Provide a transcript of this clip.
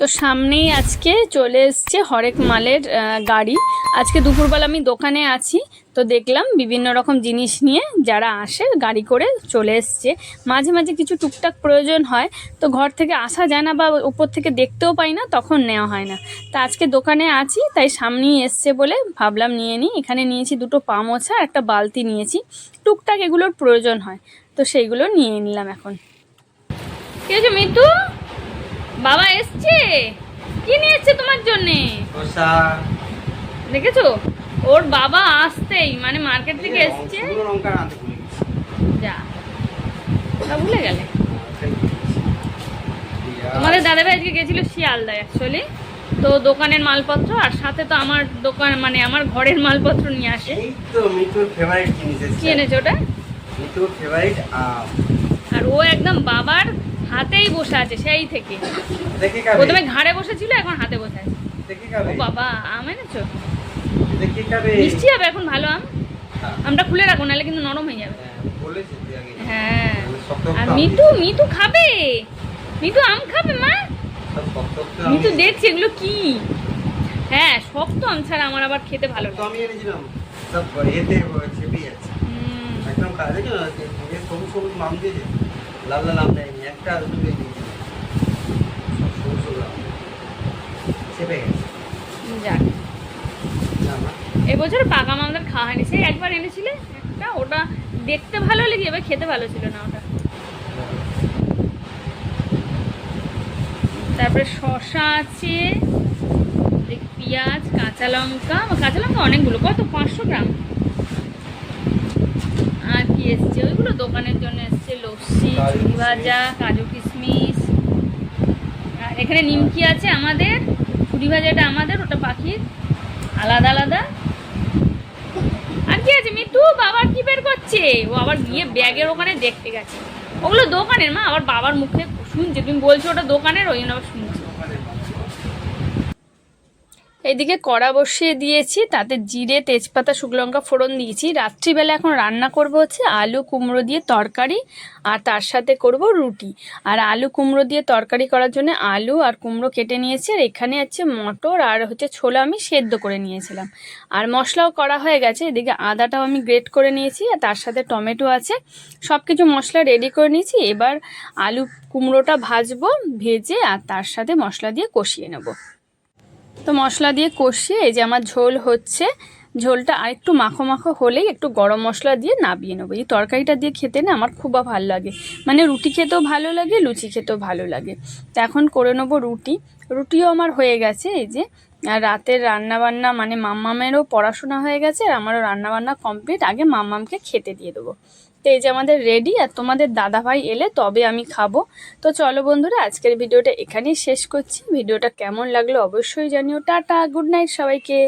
তো সামনেই আজকে চলে এসছে হরেক মালের গাড়ি। আজকে দুপুরবেলা আমি দোকানে আছি, তো দেখলাম বিভিন্ন রকম জিনিস নিয়ে যারা আসে গাড়ি করে চলে এসছে। মাঝে মাঝে কিছু টুকটাক প্রয়োজন হয়, তো ঘর থেকে আসা যায় না বা উপর থেকে দেখতেও পাই না, তখন নেওয়া হয় না। তা আজকে দোকানে আছি, তাই সামনেই এসছে বলে ভাবলাম নিয়ে নিই। এখানে নিয়েছি দুটো পা মোছা আর একটা বালতি নিয়েছি। টুকটাক এগুলোর প্রয়োজন হয়, তো সেইগুলো নিয়ে নিলাম এখন। কি হয়েছে মিতু? বাবা এসছে? কি নিয়ে এসছে তোমার জন্যে? দেখেছ? ওর বাবা আসতেই মানে মার্কেট থেকে এসছে। যা ভুলে গেলে। তোমাদের দাদাভাই আজকে গেছিল শিয়ালদা অ্যাকচুয়ালি তো দোকানের মালপত্র আর সাথে তো আমার দোকান মানে আমার ঘরের মালপত্র নিয়ে আসে। এই তো মিতুর ফেভারিট জিনিস কি এনেছে ওটা? মিতুর ফেভারিট আর ও একদম বাবার হাতেই বসে আছে সেই থেকে। প্রথমে ঘাড়ে বসেছিল এখন হাতে বসে আছে। ও বাবা আম এনেছো? মিষ্টি হবে এখন ভালো আম? হ্যাঁ, আমটা খুলে রাখো নাহলে কিন্তু নরম হয়ে যাবে। হ্যাঁ, হ্যাঁ। আর মিতু মিতু খাবে? মিতু আম খাবে মা? মিতু দেখছি এগুলো কি? হ্যাঁ শক্ত আম ছাড়া আমার আবার খেতে ভালো তো লাগে। আমি এনেছিলাম সব এতে চেপে যাচ্ছে। একদম কাজ সবুজ সবুজ মাম দিয়েছে। দেয়নি একটা দিয়েছে চেপে গেছে। যাক। এবছর পাকা আম আমাদের খাওয়া হয়নি। সেই একবার এনেছিলে? একটা ওটা দেখতে ভালো লেগে এবার খেতে ভালো ছিল না ওটা। তারপরে শসা আছে পেঁয়াজ কাঁচা লঙ্কা। কাঁচা লঙ্কা অনেকগুলো। কত? পাঁচশো গ্রাম। কি এসছে? ওইগুলো দোকানের জন্য এসছে লস্যি ঝুড়ি ভাজা কাজু কিশমিশ। আর এখানে নিমকি আছে আমাদের। ঝুড়ি ভাজাটা আমাদের ওটা পাখির। আলাদা আলাদা। আর কি আছে? মিতু বাবার কি বের করছে? ও আবার গিয়ে ব্যাগের ওখানে দেখতে গেছে। ওগুলো দোকানের মা আবার বাবার মুখে শুনছে। তুমি বলছো ওটা দোকানের ওই জন্য আবার শুনছে। এদিকে কড়া বসিয়ে দিয়েছি, তাতে জিরে, তেজপাতা, শুকনো লঙ্কা ফোড়ন দিয়েছি। রাত্রিবেলা এখন রান্না করব হচ্ছে আলু, কুমড়ো দিয়ে তরকারি, আর তার সাথে করব রুটি। আর আলু, কুমড়ো দিয়ে তরকারি করার জন্য আলু আর কুমড়ো কেটে নিয়েছি, আর এখানে আছে মটর আর হচ্ছে ছোলা আমি সেদ্ধ করে নিয়েছিলাম। আর মশলাও করা হয়ে গেছে, এদিকে আদাটাও আমি গ্রেট করে নিয়েছি, আর তার সাথে টমেটো আছে। সব কিছু মশলা রেডি করে নিয়েছি, এবার আলু, কুমড়োটা ভাজবো, ভেজে, আর তার সাথে মশলা দিয়ে কষিয়ে নেব। তো মশলা দিয়ে কষিয়ে এই যে আমার ঝোল হচ্ছে, ঝোলটা আর একটু মাখো মাখো হলেই একটু গরম মশলা দিয়ে নাবিয়ে নেব। এই তরকারিটা দিয়ে খেতে না আমার খুব ভালো লাগে। মানে রুটি খেতেও ভালো লাগে, লুচি খেতেও ভালো লাগে। তো এখন করে নেব রুটি। রুটিও আমার হয়ে গেছে, এই যে আর রাতের রান্নাবান্না মানে মাম্মামেরও পড়াশোনা হয়ে গেছে আর আমারও রান্নাবান্না কমপ্লিট, আগে মাম্মামকে খেতে দিয়ে দেবো। তো এই যে আমাদের রেডি আর তোমাদের দাদাভাই এলে তবে আমি খাব। তো চলো বন্ধুরা, আজকের ভিডিওটা এখানেই শেষ করছি। ভিডিওটা কেমন লাগল অবশ্যই জানিও। টাটা, গুড নাইট সবাইকে।